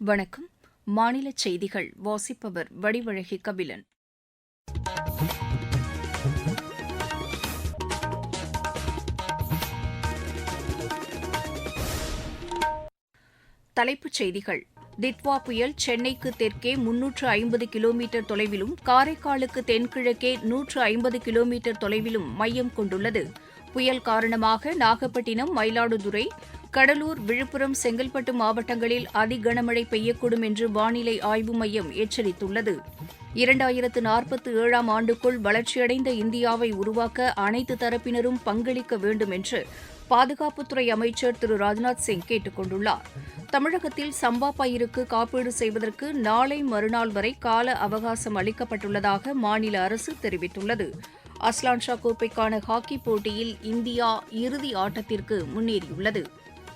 வணக்கம். மாநில செய்திகள் வாசிப்பவர் வடிவழகி கபிலன். தலைப்புச் செய்திகள். தித்வா புயல் சென்னைக்கு தெற்கே முன்னூற்று ஐம்பது கிலோமீட்டர் தொலைவிலும் காரைக்காலுக்கு தென்கிழக்கே நூற்று ஐம்பது கிலோமீட்டர் தொலைவிலும் மையம் கொண்டுள்ளது. புயல் காரணமாக நாகப்பட்டினம் மயிலாடுதுறை கடலூர் விழுப்புரம் செங்கல்பட்டு மாவட்டங்களில் அதிகனமழை பெய்யக்கூடும் என்று வானிலை ஆய்வு மையம் எச்சரித்துள்ளது. இரண்டாயிரத்து நாற்பத்தி ஏழாம் ஆண்டுக்குள் வளர்ச்சியடைந்த இந்தியாவை உருவாக்க அனைத்து தரப்பினரும் பங்களிக்க வேண்டும் என்று பாதுகாப்புத்துறை அமைச்சர் திரு. ராஜ்நாத் சிங் கேட்டுக் கொண்டுள்ளார். தமிழகத்தில் சம்பா பயிருக்கு காப்பீடு செய்வதற்கு நாளை மறுநாள் வரை கால அவகாசம் அளிக்கப்பட்டுள்ளதாக மாநில அரசு தெரிவித்துள்ளது. அஸ்லான்ஷா கோப்பைக்கான ஹாக்கி போட்டியில் இந்தியா இறுதி ஆட்டத்திற்கு முன்னேறியுள்ளது.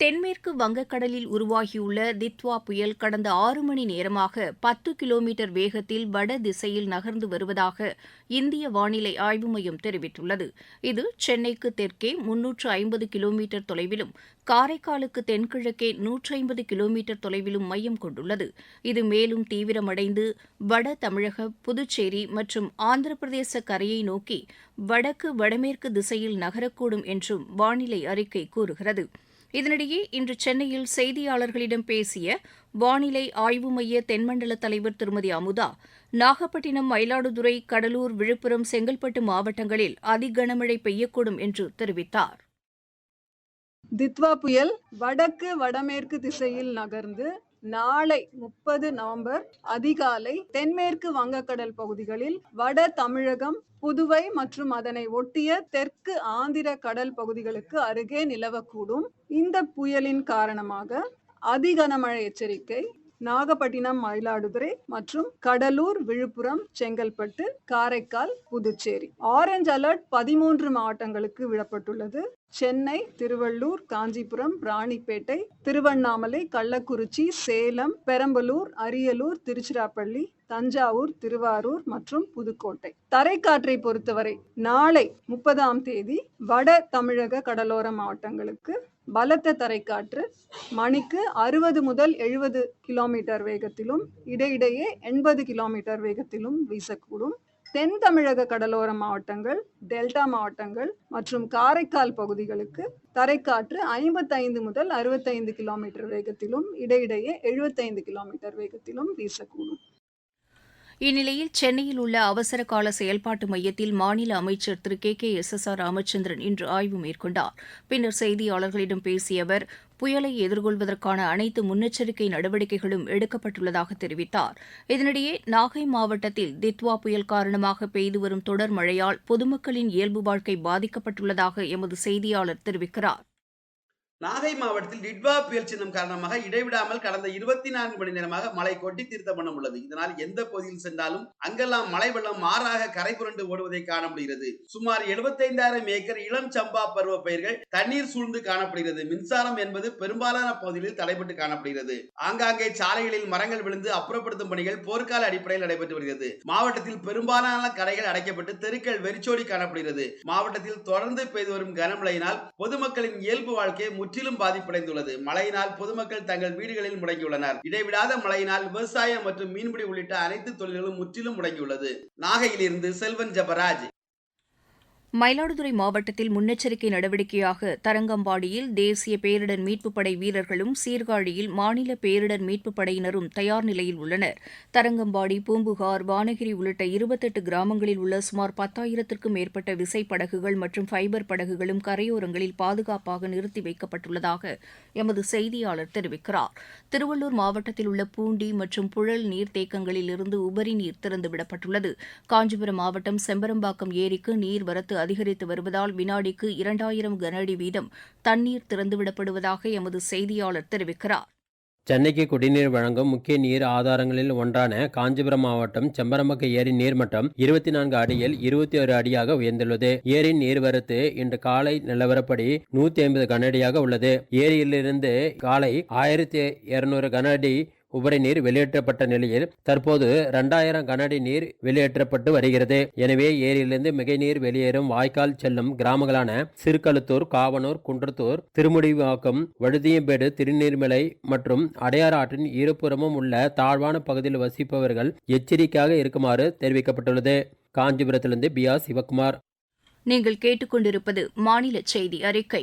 தென்மேற்கு வங்கக்கடலில் உருவாகியுள்ள தித்வா புயல் கடந்த ஆறு மணி நேரமாக பத்து கிலோமீட்டர் வேகத்தில் வட திசையில் நகர்ந்து வருவதாக இந்திய வானிலை ஆய்வு மையம் தெரிவித்துள்ளது. இது சென்னைக்கு தெற்கே முன்னூற்று ஐம்பது கிலோமீட்டர் தொலைவிலும் காரைக்காலுக்கு தென்கிழக்கே நூற்றி ஐம்பது கிலோமீட்டர் தொலைவிலும் மையம் கொண்டுள்ளது. இது மேலும் தீவிரமடைந்து வட தமிழக புதுச்சேரி மற்றும் ஆந்திர பிரதேச கரையை நோக்கி வடக்கு வடமேற்கு திசையில் நகரக்கூடும் என்றும் வானிலை அறிக்கை கூறுகிறது. இதனிடையே இன்று சென்னையில் செய்தியாளர்களிடம் பேசிய வானிலை ஆய்வு மைய தென்மண்டல தலைவர் திருமதி அமுதா நாகப்பட்டினம் மயிலாடுதுறை கடலூர் விழுப்புரம் செங்கல்பட்டு மாவட்டங்களில் அதிகனமழை பெய்யக்கூடும் என்று தெரிவித்தார். தித்வா புயல் வடக்கு வடமேற்கு திசையில் நகர்ந்து நாளை முப்பது நவம்பர் அதிகாலை தென்மேற்கு வங்கக்கடல் பகுதிகளில் வட தமிழகம் புதுவை மற்றும் அதனை ஒட்டிய தெற்கு ஆந்திர கடல் பகுதிகளுக்கு அருகே நிலவக்கூடும். இந்த புயலின் காரணமாக அதிகனமழை எச்சரிக்கை நாகப்பட்டினம் மயிலாடுதுறை மற்றும் கடலூர் விழுப்புரம் செங்கல்பட்டு காரைக்கால் புதுச்சேரி. ஆரஞ்ச் அலர்ட் பதிமூன்று மாவட்டங்களுக்கு விடப்பட்டுள்ளது. சென்னை திருவள்ளூர் காஞ்சிபுரம் ராணிப்பேட்டை திருவண்ணாமலை கள்ளக்குறிச்சி சேலம் பெரம்பலூர் அரியலூர் திருச்சிராப்பள்ளி தஞ்சாவூர் திருவாரூர் மற்றும் புதுக்கோட்டை. தரைக்காற்றை பொறுத்தவரை நாளை முப்பதாம் தேதி வட தமிழக கடலோர மாவட்டங்களுக்கு பலத்த தரைக்காற்று மணிக்கு அறுபது முதல் எழுபது கிலோமீட்டர் வேகத்திலும் இடையிடையே எண்பது கிலோமீட்டர் வேகத்திலும் வீசக்கூடும். தென் தமிழக கடலோர மாவட்டங்கள் டெல்டா மாவட்டங்கள் மற்றும் காரைக்கால் பகுதிகளுக்கு தரைக்காற்று ஐம்பத்தைந்து முதல் அறுபத்தைந்து கிலோமீட்டர் வேகத்திலும் இடையிடையே எழுபத்தைந்து கிலோமீட்டர் வேகத்திலும் வீசக்கூடும். இந்நிலையில் சென்னையில் உள்ள அவசர கால செயல்பாட்டு மையத்தில் மாநில அமைச்சர் Thiru. K. K. S. S. R. Ramachandran இன்று ஆய்வு மேற்கொண்டார். பின்னர் செய்தியாளர்களிடம் பேசிய அவர் புயலை எதிர்கொள்வதற்கான அனைத்து முன்னெச்சரிக்கை நடவடிக்கைகளும் எடுக்கப்பட்டுள்ளதாக தெரிவித்தார். இதனிடையே நாகை மாவட்டத்தில் தித்வா புயல் காரணமாக பெய்து வரும் தொடர் மழையால் பொதுமக்களின் இயல்பு வாழ்க்கை பாதிக்கப்பட்டுள்ளதாக எமது செய்தியாளர் தெரிவிக்கிறார். நாகை மாவட்டத்தில் டிட்வா புயல் சின்னம் காரணமாக இடைவிடாமல் கடந்த இருபத்தி நான்கு மணி நேரமாக மழை கொட்டி தீர்த்த பண்ண உள்ளது. இதனால் எந்த பகுதியில் சென்றாலும் அங்கெல்லாம் மழை வெள்ளம் மாறாக கரை புரண்டு ஓடுவதை காண முடிகிறது. சுமார் எழுபத்தைந்தாயிரம் ஏக்கர் இளம் சம்பா பருவ பயிர்கள் தண்ணீர் சூழ்ந்து காணப்படுகிறது. மின்சாரம் என்பது பெரும்பாலான பகுதிகளில் தடைபட்டு காணப்படுகிறது. ஆங்காங்கே சாலைகளில் மரங்கள் விழுந்து அப்புறப்படுத்தும் பணிகள் போர்க்கால அடிப்படையில் நடைபெற்று வருகிறது. மாவட்டத்தில் பெரும்பாலான கடைகள் அடைக்கப்பட்டு தெருக்கள் வெறிச்சோடி காணப்படுகிறது. மாவட்டத்தில் தொடர்ந்து பெய்து வரும் கனமழையினால் பொதுமக்களின் இயல்பு வாழ்க்கையை முற்றிலும் பாதிப்படைந்துள்ளது. மழையினால் பொதுமக்கள் தங்கள் வீடுகளில் முடங்கியுள்ளனர். இடைவிடாத மழையினால் விவசாயம் மற்றும் மீன்பிடி உள்ளிட்ட அனைத்து தொழில்களும் முற்றிலும் முடங்கியுள்ளது. நாகையிலிருந்து செல்வன் ஜபராஜ். மயிலாடுதுறை மாவட்டத்தில் முன்னெச்சரிக்கை நடவடிக்கையாக தரங்கம்பாடியில் தேசிய பேரிடர் மீட்புப் படை வீரர்களும் சீர்காழியில் மாநில பேரிடர் மீட்புப் படையினரும் தயார் நிலையில் உள்ளனர். தரங்கம்பாடி பூம்புகார் வானகிரி உள்ளிட்ட இருபத்தெட்டு கிராமங்களில் உள்ள சுமார் பத்தாயிரத்திற்கும் மேற்பட்ட விசைப்படகுகள் மற்றும் ஃபைபர் படகுகளும் கரையோரங்களில் பாதுகாப்பாக நிறுத்தி வைக்கப்பட்டுள்ளதாக எமது செய்தியாளர் தெரிவிக்கிறார். திருவள்ளூர் மாவட்டத்தில் உள்ள பூண்டி மற்றும் புழல் நீர்த்தேக்கங்களிலிருந்து உபரி நீர் திறந்துவிடப்பட்டுள்ளது. காஞ்சிபுரம் மாவட்டம் செம்பரம்பாக்கம் ஏரிக்கு நீர்வரத்து அதிகரித்து வருவதால் வினாடிக்கு இரண்டாயிரம் கனஅடி வீதம் தண்ணீர் திறந்துவிடப்படுவதாக எமது செய்தியாளர் தெரிவிக்கிறார். சென்னைக்கு குடிநீர் வழங்கும் முக்கிய நீர் ஆதாரங்களில் ஒன்றான காஞ்சிபுரம் மாவட்டம் செம்பரம்பக்க ஏரி நீர்மட்டம் இருபத்தி நான்கு அடியில் இருபத்தி ஒரு அடியாக உயர்ந்துள்ளது. ஏரியின் நீர்வரத்து இன்று காலை நிலவரப்படி நூத்தி ஐம்பது கனஅடியாக உள்ளது. ஏரியிலிருந்து காலை ஆயிரத்தி இருநூறு கன அடி உபரி நீர் வெளியேற்றப்பட்ட நிலையில் தற்போது இரண்டாயிரம் கனஅடி நீர் வெளியேற்றப்பட்டு வருகிறது. எனவே ஏரியிலிருந்து மிகை நீர் வெளியேறும் வாய்க்கால் செல்லும் கிராமங்களான சிறுகழுத்தூர் காவனூர் குன்றத்தூர் திருமுடிவாக்கம் வழுதியம்பேடு திருநீர்மலை மற்றும் அடையாறு ஆற்றின் இருபுறமும் உள்ள தாழ்வான பகுதியில் வசிப்பவர்கள் எச்சரிக்கையாக இருக்குமாறு தெரிவிக்கப்பட்டுள்ளது. காஞ்சிபுரத்திலிருந்து பி ஆர் சிவகுமார் நீங்கள் கேட்டுக்கொண்டிருப்பது மாநில செய்தி அறிக்கை.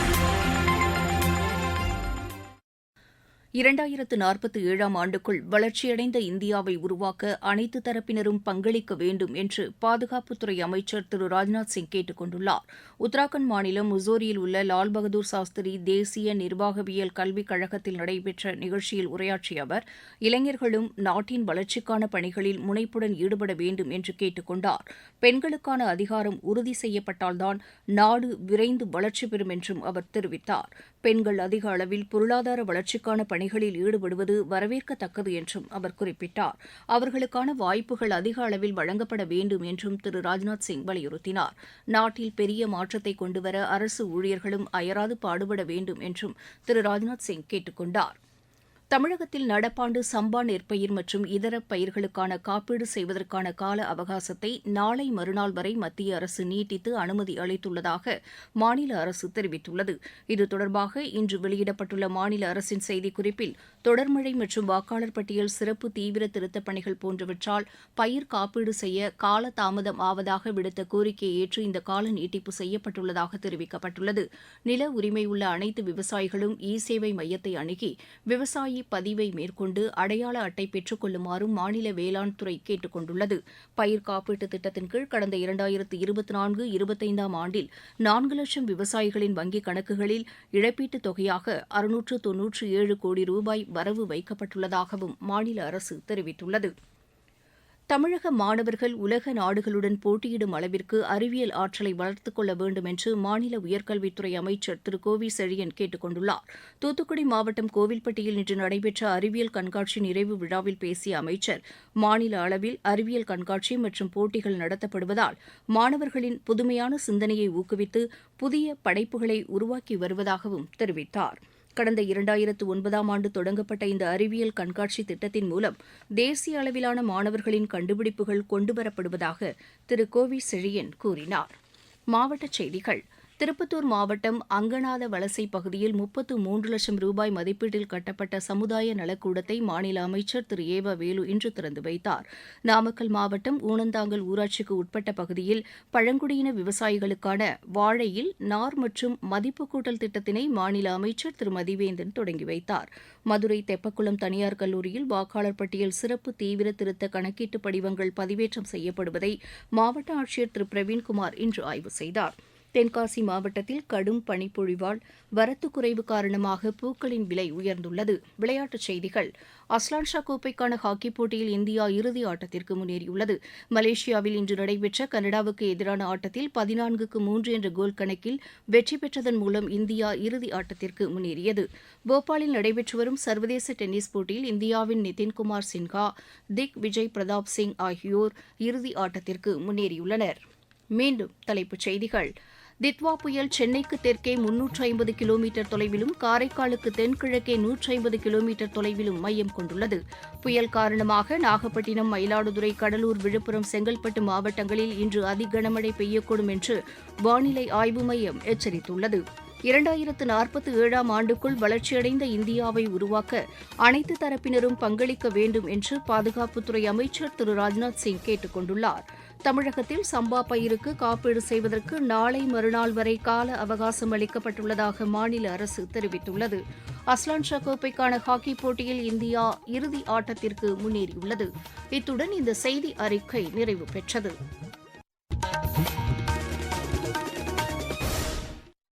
இரண்டாயிரத்து நாற்பத்தி ஏழாம் ஆண்டுக்குள் வளர்ச்சியடைந்த இந்தியாவை உருவாக்க அனைத்து தரப்பினரும் பங்களிக்க வேண்டும் என்று பாதுகாப்புத்துறை அமைச்சர் திரு ராஜ்நாத் சிங் கேட்டுக் கொண்டுள்ளார். உத்தராகண்ட் மாநிலம் முசோரியில் உள்ள லால் பகதூர் சாஸ்திரி தேசிய நிர்வாகவியல் கல்விக் கழகத்தில் நடைபெற்ற நிகழ்ச்சியில் உரையாற்றிய அவர் இளைஞர்களும் நாட்டின் வளர்ச்சிக்கான பணிகளில் முனைப்புடன் ஈடுபட வேண்டும் என்று கேட்டுக் கொண்டார். பெண்களுக்கான அதிகாரம் உறுதி செய்யப்பட்டால்தான் நாடு விரைந்து வளர்ச்சி பெறும் என்றும் அவர் தெரிவித்தார். பெண்கள் அதிக அளவில் பொருளாதார வளர்ச்சிக்கான பணிகளில் ஈடுபடுவது வரவேற்கத்தக்கது என்றும் அவர் குறிப்பிட்டார். அவர்களுக்கான வாய்ப்புகள் அதிக அளவில் வழங்கப்பட வேண்டும் என்றும் திரு. ராஜ்நாத் சிங் வலியுறுத்தினார். நாட்டில் பெரிய மாற்றத்தை கொண்டுவர அரசு ஊழியர்களும் அயராது பாடுபட வேண்டும் என்றும் திரு. ராஜ்நாத் சிங் கேட்டுக் கொண்டார் தமிழகத்தில் நடப்பாண்டு சம்பா நெற்பயிர் மற்றும் இதர பயிர்களுக்கான காப்பீடு செய்வதற்கான கால அவகாசத்தை நாளை மறுநாள் வரை மத்திய அரசு நீட்டித்து அனுமதி அளித்துள்ளதாக மாநில அரசு தெரிவித்துள்ளது. இது தொடர்பாக இன்று வெளியிடப்பட்டுள்ள மாநில அரசின் செய்திக்குறிப்பில் தொடர்மழை மற்றும் வாக்காளர் பட்டியல் சிறப்பு தீவிர திருத்தப் பணிகள் போன்றவற்றால் பயிர் காப்பீடு செய்ய கால தாமதம் ஆவதாக விடுத்த கோரிக்கையை ஏற்று இந்த கால நீட்டிப்பு செய்யப்பட்டுள்ளதாக தெரிவிக்கப்பட்டுள்ளது. நில உரிமை உள்ள அனைத்து விவசாயிகளும் இ சேவை மையத்தை அணுகி விவசாயி பதிவை மேற்கொண்டு அடையாள அட்டை பெற்றுக் கொள்ளுமாறும் மாநில வேளாண் துறை கேட்டுக் கொண்டுள்ளது. பயிர் காப்பீட்டு திட்டத்தின் கீழ் கடந்த இரண்டாயிரத்து இருபத்தி நான்கு இருபத்தைந்தாம் ஆண்டில் நான்கு லட்சம் விவசாயிகளின் வங்கிக் கணக்குகளில் இழப்பீட்டுத் தொகையாக அறுநூற்று தொன்னூற்று ஏழு கோடி ரூபாய் வரவு வைக்கப்பட்டுள்ளதாகவும் மாநில அரசு தெரிவித்துள்ளது. தமிழக மாணவர்கள் உலக நாடுகளுடன் போட்டியிடும் அளவிற்கு அறிவியல் ஆற்றலை வளர்த்துக் கொள்ள வேண்டும் என்று மாநில உயர்கல்வித்துறை அமைச்சர் திரு. கோவி செழியன் கேட்டுக் கொண்டுள்ளார். தூத்துக்குடி மாவட்டம் கோவில்பட்டியில் இன்று நடைபெற்ற அறிவியல் கண்காட்சி நிறைவு விழாவில் பேசிய அமைச்சர் மாநில அளவில் அறிவியல் கண்காட்சி மற்றும் போட்டிகள் நடத்தப்படுவதால் மாணவர்களின் புதுமையான சிந்தனையை ஊக்குவித்து புதிய படைப்புகளை உருவாக்கி வருவதாகவும் தெரிவித்தார். கடந்த இரண்டாயிரத்து ஒன்பதாம் ஆண்டு தொடங்கப்பட்ட இந்த அறிவியல் கண்காட்சி திட்டத்தின் மூலம் தேசிய அளவிலான மாணவர்களின் கண்டுபிடிப்புகள் கொண்டுவரப்படுவதாக திரு. கோவி செழியன் கூறினார். மாவட்டச் செய்திகள். திருப்பத்தூர் மாவட்டம் அங்கநாத வலசை பகுதியில் முப்பத்து மூன்று லட்சம் ரூபாய் மதிப்பீட்டில் கட்டப்பட்ட சமுதாய நலக்கூடத்தை மாநில அமைச்சர் திரு. ஏவ வேலு இன்று திறந்து வைத்தார். நாமக்கல் மாவட்டம் ஊனந்தாங்கல் ஊராட்சிக்கு உட்பட்ட பகுதியில் பழங்குடியின விவசாயிகளுக்கான வாழையில் நார் மற்றும் மதிப்பு கூட்டல் திட்டத்தினை மாநில அமைச்சர் திரு மதிவேந்தன் தொடங்கி வைத்தார். மதுரை தெப்பக்குளம் தனியார் கல்லூரியில் வாக்காளர் பட்டியல் சிறப்பு தீவிர திருத்த கணக்கீட்டு படிவங்கள் பதிவேற்றம் செய்யப்படுவதை மாவட்ட ஆட்சியர் திரு. பிரவீன்குமார் இன்று ஆய்வு செய்தார். தென்காசி மாவட்டத்தில் கடும் பனிப்பொழிவால் வரத்து குறைவு காரணமாக பூக்களின் விலை உயர்ந்துள்ளது. விளையாட்டுச் செய்திகள். அஸ்லான்ஷா கோப்பைக்கான ஹாக்கிப் போட்டியில் இந்தியா இறுதி ஆட்டத்திற்கு முன்னேறியுள்ளது. மலேசியாவில் இன்று நடைபெற்ற கனடாவுக்கு எதிரான ஆட்டத்தில் பதினான்குக்கு மூன்று என்ற கோல் கணக்கில் வெற்றி பெற்றதன் மூலம் இந்தியா இறுதி ஆட்டத்திற்கு முன்னேறியது. போபாலில் நடைபெற்று வரும் சர்வதேச டென்னிஸ் போட்டியில் இந்தியாவின் நிதின்குமார் சின்ஹா திக் விஜய் பிரதாப் சிங் ஆகியோர் இறுதி ஆட்டத்திற்கு முன்னேறியுள்ளனர். மீண்டும் தலைப்புச் செய்திகள். தித்வா புயல் சென்னைக்கு தெற்கே முன்னூற்று ஐம்பது கிலோமீட்டர் தொலைவிலும் காரைக்காலுக்கு தென்கிழக்கே நூற்றி ஐம்பது கிலோமீட்டர் தொலைவிலும் மையம் கொண்டுள்ளது. புயல் காரணமாக நாகப்பட்டினம் மயிலாடுதுறை கடலூர் விழுப்புரம் செங்கல்பட்டு மாவட்டங்களில் இன்று அதிகனமழை பெய்யக்கூடும் என்று வானிலை ஆய்வு மையம் எச்சரித்துள்ளது. இரண்டாயிரத்து நாற்பத்தி ஏழாம் ஆண்டுக்குள் வளர்ச்சியடைந்த இந்தியாவை உருவாக்க அனைத்து தரப்பினரும் பங்களிக்க வேண்டும் என்று பாதுகாப்புத்துறை அமைச்சர் திரு ராஜ்நாத் சிங் கேட்டுக் கொண்டுள்ளார். தமிழகத்தில் சம்பா பயிருக்கு காப்பீடு செய்வதற்கு நாளை மறுநாள் வரை கால அவகாசம் அளிக்கப்பட்டுள்ளதாக மாநில அரசு தெரிவித்துள்ளது. அஸ்லான் ஷா கோப்பைக்கான ஹாக்கி போட்டியில் இந்தியா இறுதி ஆட்டத்திற்கு முன்னேறியுள்ளது. இத்துடன் இந்த செய்தி அறிக்கை நிறைவு பெற்றது.